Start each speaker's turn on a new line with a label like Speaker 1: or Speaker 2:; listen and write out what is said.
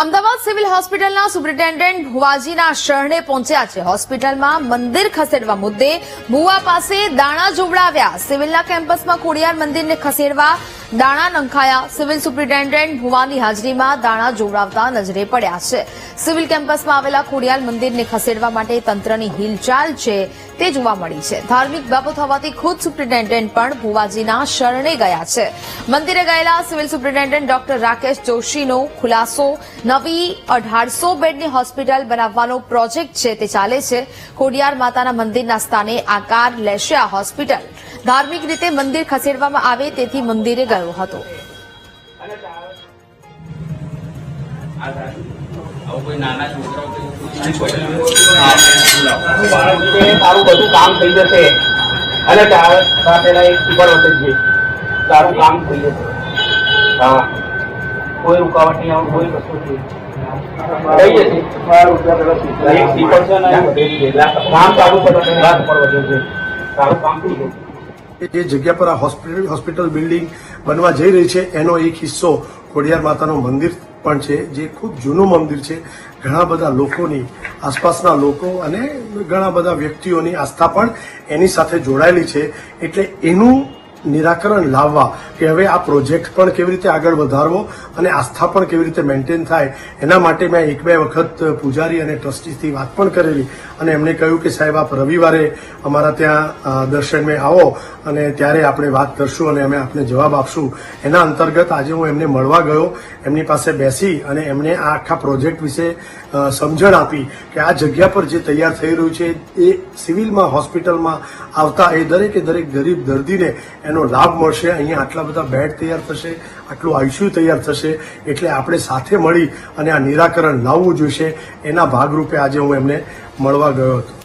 Speaker 1: Ahmedabad civil હોસ્પિટલના superintendent ભુવાજીના શરણે પહોંચ્યા છે. હોસ્પિટલમાં મંદિર ખસેડવા મુદ્દે ભુવા પાસે દાણા જોવડાવ્યા. સિવિલના કેમ્પસમાં ખોડિયાર મંદિરને ખસેડવા દાણા નંખાયા. સિવિલ સુપ્રિન્ટેન્ડન્ટ ભુવાની હાજરીમાં દાણા જોવડાવતા નજરે પડ્યા છે. સિવિલ કેમ્પસમાં આવેલા ખોડિયાલ મંદિરને ખસેડવા માટે તંત્રની હિલચાલ છે તે જોવા મળી છે. ધાર્મિક બાબત હોવાથી ખુદ સુપ્રિન્ટેન્ડન્ટ પણ ભુવાજીના શરણે ગયા છે. મંદિરે ગયેલા સિવિલ સુપ્રિન્ટેન્ડન્ટ ડોક્ટર રાકેશ જોશીનો ખુલાસો, નવી અઢારસો બેડની હોસ્પિટલ બનાવવાનો પ્રોજેક્ટ છે તે ચાલે છે. ખોડિયાર માતાના મંદિરના સ્થાને આકાર લેશે આ હોસ્પિટલ. ધાર્મિક રીતે મંદિર ખસેડવામાં આવે તેથી મંદિરે ગયો હતો.
Speaker 2: કોઈ નાના છોકરાઓ કે એવું
Speaker 3: બાળકને તારું બધું કામ થઈ જશે. અને પેલા એક ટીપર વખત તારું કામ થઈ જશે. હા. કોઈ રૂકાવટ નહીં આવું કોઈ વસ્તુ નહીં. કામ ચાલુ કરો તો રાત પર વધે છે તારું કામ થઈ જશે.
Speaker 4: જે જગ્યા પર આ હોસ્પિટલ હોસ્પિટલ બિલ્ડિંગ બનવા જઈ રહી છે, એનો એક હિસ્સો ખોડિયાર માતાનું મંદિર પણ છે, જે ખૂબ જૂનું મંદિર છે. ઘણા બધા લોકોની, આસપાસના લોકો અને ઘણા બધા વ્યક્તિઓની આસ્થા પણ એની સાથે જોડાયેલી છે. એટલે એનું નિરાકરણ લાવવા કે હવે આ પ્રોજેક્ટ પણ કેવી રીતે આગળ વધારવો અને આસ્થા પણ કેવી રીતે મેન્ટેન થાય, એના માટે મેં એક બે વખત પૂજારી અને ટ્રસ્ટીથી વાત પણ કરેલી અને એમણે કહ્યું કે સાહેબ, આપ રવિવારે અમારા ત્યાં દર્શન દર્શનમે આવો અને ત્યારે આપણે વાત કરશું અને અમે આપને જવાબ આપશું. એના અંતર્ગત આજે હું એમને મળવા ગયો, એમની પાસે બેસી અને એમણે આ આખા પ્રોજેક્ટ વિશે સમજણ આપી કે આ જગ્યા પર જે તૈયાર થઈ રહ્યું છે, એ સિવિલમાં, હોસ્પિટલમાં આવતા એ દરેકે દરેક ગરીબ દર્દીને એનો લાભ મળશે. અહીંયા આટલા બધા બેડ તૈયાર થશે, આટલું આઈસીયુ તૈયાર થશે, એટલે આપણે સાથે મળી અને આ નિરાકરણ લાવવું જોઈશે. એના ભાગરૂપે આજે હું એમને મળવા ગયો હતો.